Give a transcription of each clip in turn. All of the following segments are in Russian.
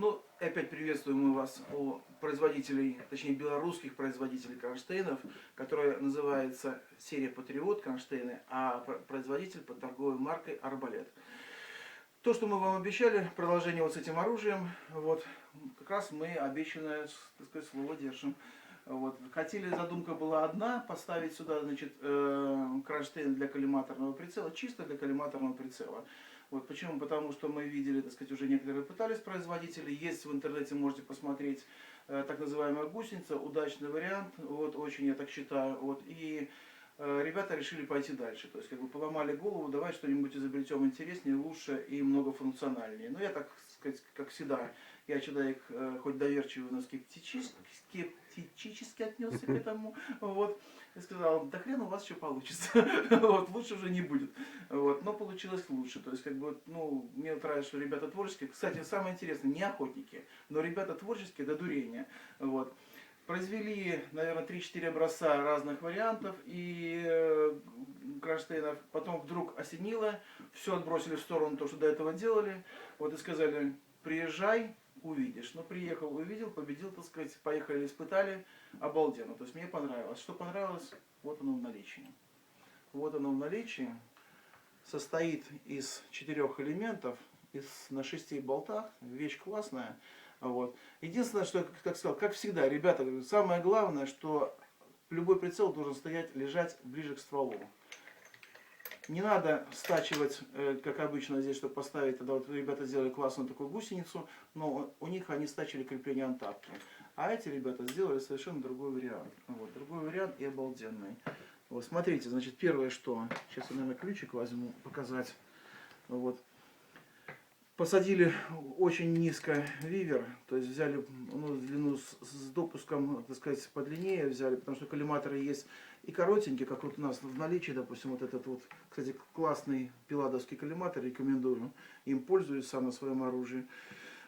Ну, опять приветствуем мы вас у производителей, точнее белорусских производителей кронштейнов, которая называется серия Патриот кронштейны, а пр- производитель под торговой маркой Арбалет. То, что мы вам обещали, продолжение вот с этим оружием, вот, как раз мы обещанное, так сказать, слово держим. Вот. Хотели, задумка была одна, поставить сюда, значит, э, кронштейн для коллиматорного прицела, чисто для коллиматорного прицела. Вот почему? Потому что мы видели, так сказать, уже некоторые пытались производители. Есть в интернете, можете посмотреть, э, так называемая гусеница, удачный вариант, вот очень я так считаю. Вот и э, ребята решили пойти дальше. То есть как бы поломали голову, давай что-нибудь изобретем интереснее, лучше и многофункциональнее. Но я так сказать, как всегда, я человек э, хоть доверчивый, но скептически, скептически отнесся к этому. Вот. И сказал, да хрен у вас что получится. вот, лучше уже не будет. Вот, но получилось лучше. То есть, как бы, ну, мне нравится, что ребята творческие. Кстати, самое интересное, не охотники, но ребята творческие до дурения. Вот. Произвели, наверное, 3-4 образца разных вариантов и э, кронштейнов. Потом вдруг осенило, все отбросили в сторону, то, что до этого делали. Вот и сказали, приезжай, увидишь. Ну, приехал, увидел, победил, так сказать, поехали, испытали, обалденно. То есть мне понравилось. Что понравилось, вот оно в наличии. Вот оно в наличии. Состоит из четырех элементов, из, на шести болтах. Вещь классная. Вот. Единственное, что, как сказал, как всегда, ребята, самое главное, что любой прицел должен стоять, лежать ближе к стволу. Не надо стачивать, э, как обычно здесь, чтобы поставить, тогда вот ребята сделали классную такую гусеницу, но у них они стачили крепление антапки. А эти ребята сделали совершенно другой вариант. Вот, другой вариант и обалденный. Вот, смотрите, значит, первое что, сейчас я, наверное, ключик возьму, показать. Вот. Посадили очень низко вивер, то есть взяли ну, длину с, с допуском, так сказать, подлиннее взяли, потому что коллиматоры есть и коротенькие, как вот у нас в наличии, допустим, вот этот вот, кстати, классный пиладовский коллиматор, рекомендую, им пользуюсь сам на своем оружии.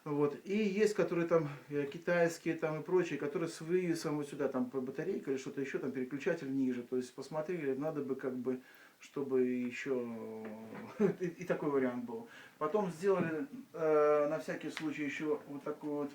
Вот. И есть, которые там э, китайские там и прочие, которые с вывесом вот сюда, там по батарейка или что-то еще, там переключатель ниже. То есть посмотрели, надо бы как бы, чтобы еще и, такой вариант был. Потом сделали э, на всякий случай еще вот такую вот,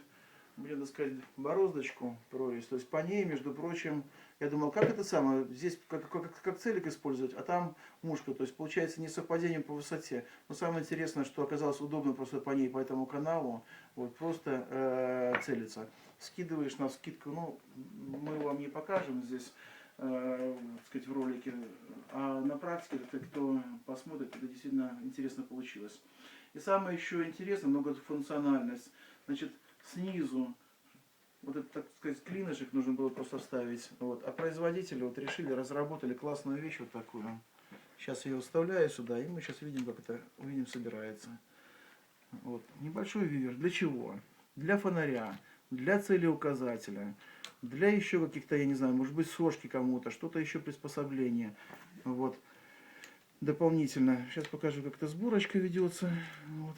будем так сказать, бороздочку, прорезь. То есть по ней, между прочим, я думал, как это самое, здесь как, как, как целик использовать, а там мушка. То есть получается не совпадение по высоте. Но самое интересное, что оказалось удобно просто по ней, по этому каналу, вот просто э, целиться. Скидываешь на скидку, ну, мы вам не покажем здесь, э, сказать, в ролике, а на практике, это кто посмотрит, это действительно интересно получилось. И самое еще интересное, многофункциональность. Значит, снизу вот этот, так сказать, клинышек нужно было просто вставить. Вот. А производители вот решили, разработали классную вещь вот такую. Сейчас я ее вставляю сюда, и мы сейчас видим, как это увидим, собирается. Вот. Небольшой вивер. Для чего? Для фонаря, для целеуказателя, для еще каких-то, я не знаю, может быть, сошки кому-то, что-то еще приспособление. Вот. Дополнительно. Сейчас покажу, как эта сборочка ведется. Вот.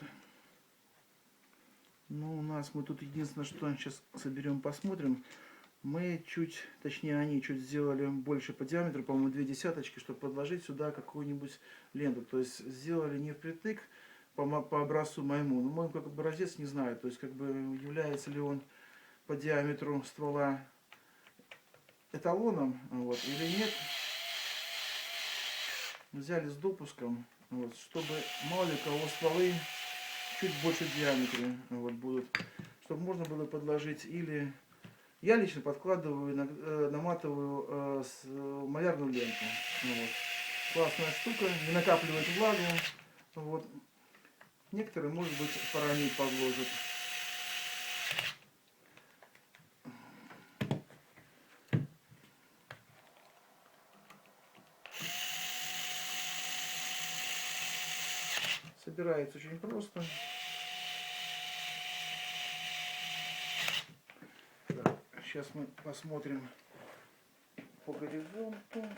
Ну, у нас мы тут единственное, что сейчас соберем, посмотрим. Мы чуть, точнее они чуть сделали больше по диаметру, по-моему, две десяточки, чтобы подложить сюда какую-нибудь ленту. То есть сделали не впритык по, по образцу моему, но мой как образец не знаю. То есть как бы является ли он по диаметру ствола эталоном вот, или нет. Взяли с допуском, вот, чтобы мало ли кого стволы чуть больше в диаметре вот, будут, чтобы можно было подложить или я лично подкладываю, э, наматываю э, с, э, малярную ленту. Вот. Классная штука, не накапливает влагу. Вот. Некоторые, может быть, парамид подложат. Собирается очень просто. Сейчас мы посмотрим по горизонту,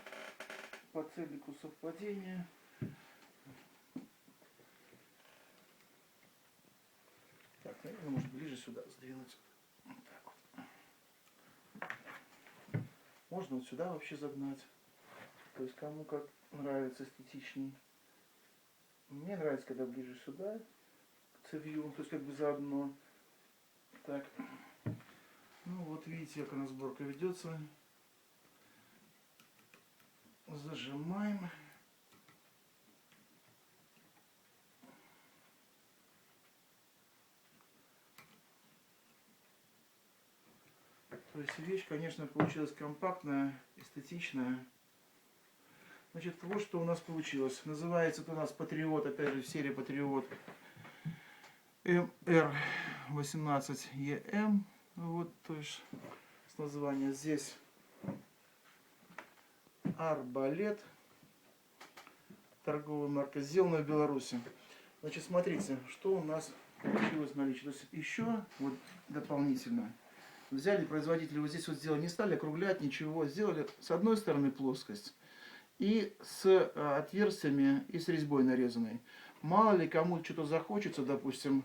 по целику совпадения. Так, наверное, может ближе сюда сдвинуть. Вот так вот. Можно вот сюда вообще загнать. То есть кому как нравится эстетичней. Мне нравится, когда ближе сюда, цевью, то есть как бы заодно. Так. Ну вот видите, как у нас сборка ведется. Зажимаем. То есть вещь, конечно, получилась компактная, эстетичная. Значит, вот что у нас получилось. Называется это у нас Патриот, опять же, серия Патриот MR18EM. Вот, то есть, с названия здесь Арбалет. Торговая марка, сделана в Беларуси. Значит, смотрите, что у нас получилось наличие. То есть, еще вот дополнительно взяли производители, вот здесь вот сделали, не стали округлять ничего, сделали с одной стороны плоскость и с э, отверстиями и с резьбой нарезанной. Мало ли кому что-то захочется, допустим,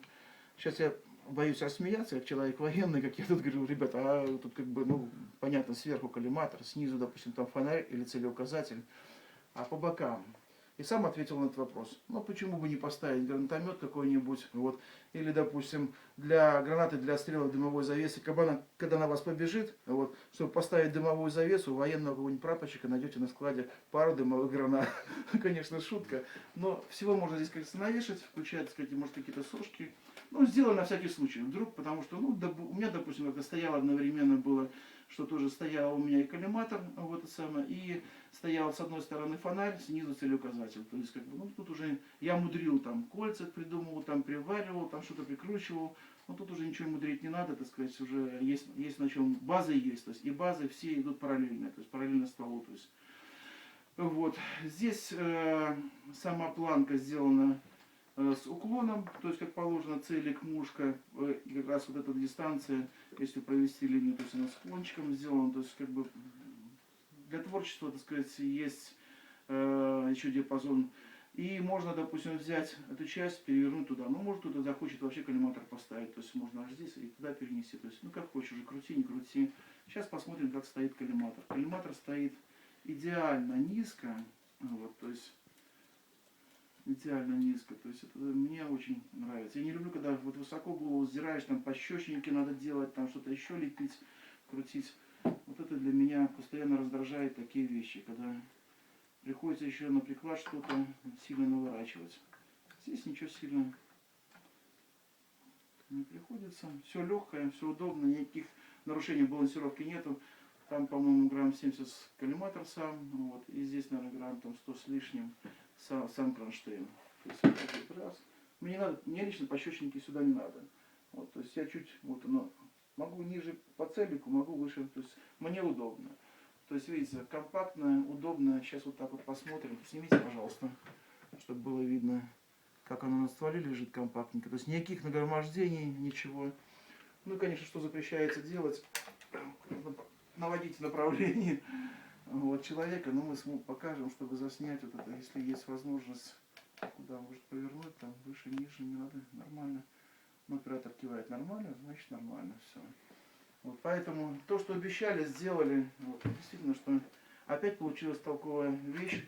сейчас я боюсь осмеяться, как человек военный, как я тут говорю, ребята, а тут как бы, ну, понятно, сверху коллиматор, снизу, допустим, там фонарь или целеуказатель, а по бокам и сам ответил на этот вопрос. Ну, почему бы не поставить гранатомет какой-нибудь, вот, или, допустим, для гранаты, для стрелок дымовой завесы, когда она, когда на вас побежит, вот, чтобы поставить дымовую завесу, военного какого-нибудь прапорщика найдете на складе пару дымовых гранат. Конечно, шутка, но всего можно здесь, кажется, навешать, включая, так сказать, может, какие-то сошки. Ну, сделано на всякий случай, вдруг, потому что, ну, у меня, допустим, когда стояло одновременно было что тоже стоял у меня и коллиматор, вот это самое, и стоял с одной стороны фонарь, снизу целеуказатель. То есть, как бы, ну, тут уже я мудрил там кольца придумывал, там приваривал, там что-то прикручивал. Но тут уже ничего мудрить не надо, так сказать, уже есть, есть на чем, базы есть, то есть и базы все идут параллельно, то есть параллельно стволу, то есть. Вот, здесь э, сама планка сделана с уклоном, то есть как положено целик, мушка, э, и как раз вот эта дистанция, если провести линию, то есть она с кончиком сделана, то есть как бы для творчества, так сказать, есть э, еще диапазон. И можно, допустим, взять эту часть, перевернуть туда. Ну, может, кто-то захочет вообще коллиматор поставить, то есть можно аж здесь и туда перенести. То есть, ну, как хочешь, уже крути, не крути. Сейчас посмотрим, как стоит коллиматор. Коллиматор стоит идеально низко, идеально низко. То есть это мне очень нравится. Я не люблю, когда вот высоко голову сдираешь, там пощечники надо делать, там что-то еще лепить, крутить. Вот это для меня постоянно раздражает такие вещи, когда приходится еще на приклад что-то сильно наворачивать. Здесь ничего сильно не приходится. Все легкое, все удобно, никаких нарушений балансировки нету. Там, по-моему, грамм 70 коллиматор сам, вот, и здесь, наверное, грамм там 100 с лишним сам, сам кронштейн. То есть раз. Мне, не надо, мне лично пощечники сюда не надо. Вот, то есть я чуть вот оно могу ниже по целику, могу выше. То есть мне удобно. То есть видите, компактно, удобно. Сейчас вот так вот посмотрим. Снимите, пожалуйста, чтобы было видно, как оно на стволе лежит компактненько. То есть никаких нагромождений, ничего. Ну и, конечно, что запрещается делать, наводить направление вот, человека, но мы покажем, чтобы заснять вот это, если есть возможность, куда может повернуть, там выше, ниже, не надо, нормально. Ну, оператор кивает нормально, значит нормально, все. Вот, поэтому то, что обещали, сделали, вот, действительно, что опять получилась толковая вещь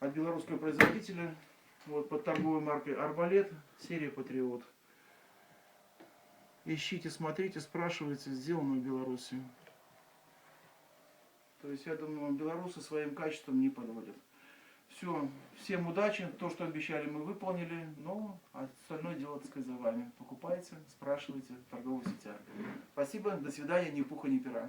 от белорусского производителя, вот, под торговой маркой Арбалет, серия Патриот. Ищите, смотрите, спрашивайте, сделано в Беларуси. То есть, я думаю, белорусы своим качеством не подводят. Все, всем удачи, то, что обещали, мы выполнили, но остальное дело, так сказать, за вами. Покупайте, спрашивайте в торговых сетях. Спасибо, до свидания, ни пуха, ни пера.